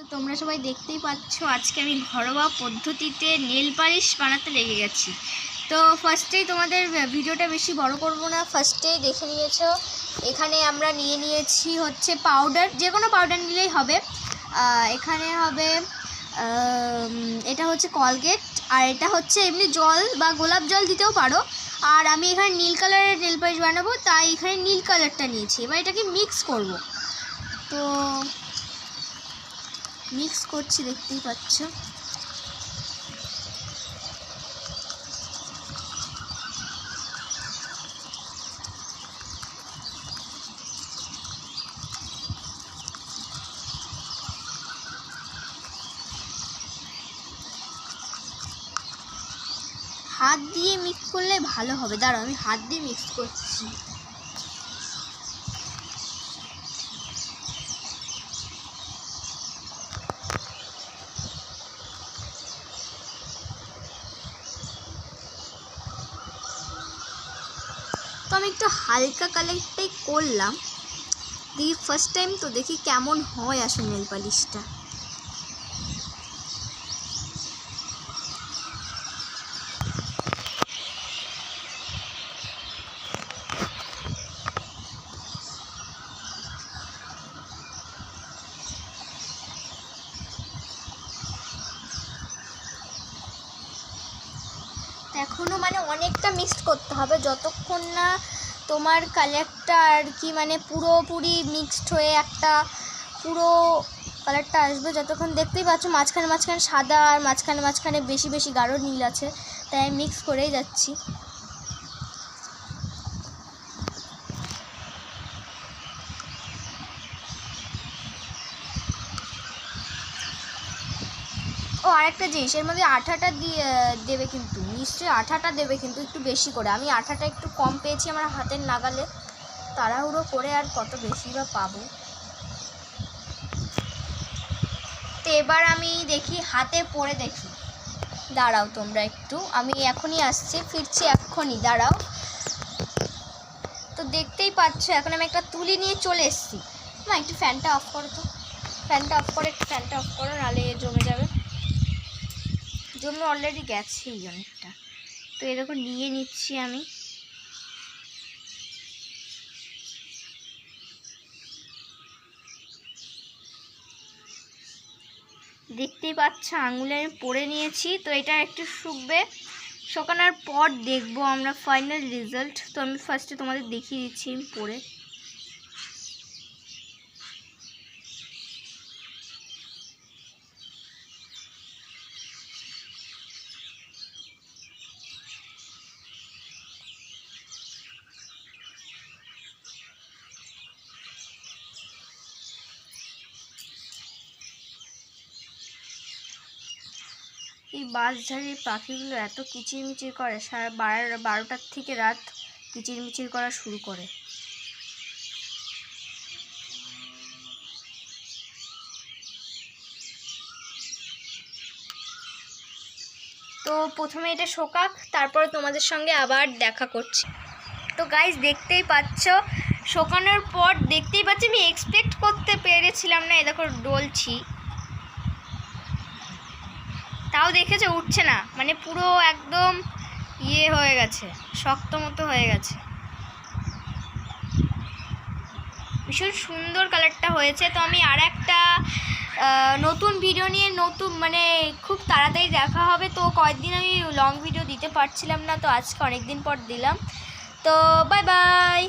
তো তোমরা সবাই দেখতেই পাচ্ছ, আজকে আমি ঘরোয়া পদ্ধতিতে নেল পালিশ বানাতে লেগে গেছি। তো ফার্স্টেই তোমাদের ভিডিওটা বেশি বড় করব না ফার্স্টেই দেখে নিয়েছো। এখানে আমরা নিয়ে নিয়েছি হচ্ছে পাউডার যে কোনো পাউডার নিলেই হবে। এখানে হবে এটা হচ্ছে কলগেট আর এটা হচ্ছে এমনি জল বা গোলাপ জল দিতেও পারো। আর আমি এখানে নীল কালারের নেল পালিশ বানাবো, তাই এখানে নীল কালারটা নিয়েছি। এবার এটাকে মিক্স করব। তো মিক্স করছি, দেখতেই পাচ্ছ। হাত দিয়ে মিক্স করলে ভালো হবে। দাঁড়াও, আমি হাত দিয়ে মিক্স করছি। তো আমি একটু হালকা কালারটাই করলাম। দেখি ফার্স্ট টাইম তো দেখি কেমন হয় আসলে নেল পালিশটা এখনও মানে অনেকটা মিক্সড করতে হবে। যতক্ষণ না তোমার কালারটা আর কি মানে পুরোপুরি মিক্সড হয়ে একটা পুরো কালারটা আসবে, যতক্ষণ দেখতেই পাচ্ছ মাঝখানে মাঝখানে সাদা আর মাঝখানে মাঝখানে বেশি বেশি গাঢ় নীল আছে, তাই মিক্স করেই যাচ্ছি। ও, আরেকটা জিনিস, এর মধ্যে আঠাটা দিয়ে, দেবে কিন্তু, নিশ্চয়ই আঠাটা দেবে কিন্তু একটু বেশি করে। আমি আঠাটা একটু কম পেয়েছি আমার হাতের নাগালে। তাড়াহুড়ো করে আর কত বেশি বা পাবো? তো এবার আমি দেখি, হাতে পরে দেখি। দাঁড়াও তোমরা একটু, আমি এখনই আসছি, ফিরছি এক্ষুনি, দাঁড়াও। তো দেখতেই পাচ্ছ, এখন আমি একটা তুলি নিয়ে চলে এসেছি। মা একটু ফ্যানটা অফ করো তো। ফ্যানটা অফ করে, একটু ফ্যানটা অফ করো, নাহলে জমে যাবে। জমে অলরেডি গেছেই অনেকটা। তো এরকম নিয়ে নিচ্ছি আমি। দেখতেই পাচ্ছ, আঙুলে আমি পরে নিয়েছি। তো এটা একটু শুকবে। শুকানোর পর দেখব আমরা ফাইনাল রেজাল্ট তো আমি ফার্স্টে তোমাদের দেখিয়ে দিচ্ছি পরে। এই বাঁশঝাড়ির পাখিগুলো এত কিচিরমিচির করে, সারা বারো বারোটার থেকে রাত কিচিরমিচির করা শুরু করে। তো প্রথমে এটা শোকাক, তারপরে তোমাদের সঙ্গে আবার দেখা করছি। তো গাইজ দেখতেই পাচ্ছ, শোকানোর পর দেখতেই পাচ্ছি, আমি এক্সপেক্ট করতে পেরেছিলাম না এ দেখো, ডলছি। দেখেছে উঠছে না। মানে পুরো একদম ইয়ে হয়ে গেছে, শক্ত মতো হয়ে গেছে। ভীষণ সুন্দর কালারটা হয়েছে। তো আমি আর একটা নতুন ভিডিও নিয়ে নতুন মানে খুব তাড়াতাড়ি দেখা হবে। তো কয়েকদিন আমি লং ভিডিও দিতে পারছিলাম না, তো আজকে অনেক দিন পর দিলাম। তো বাই বাই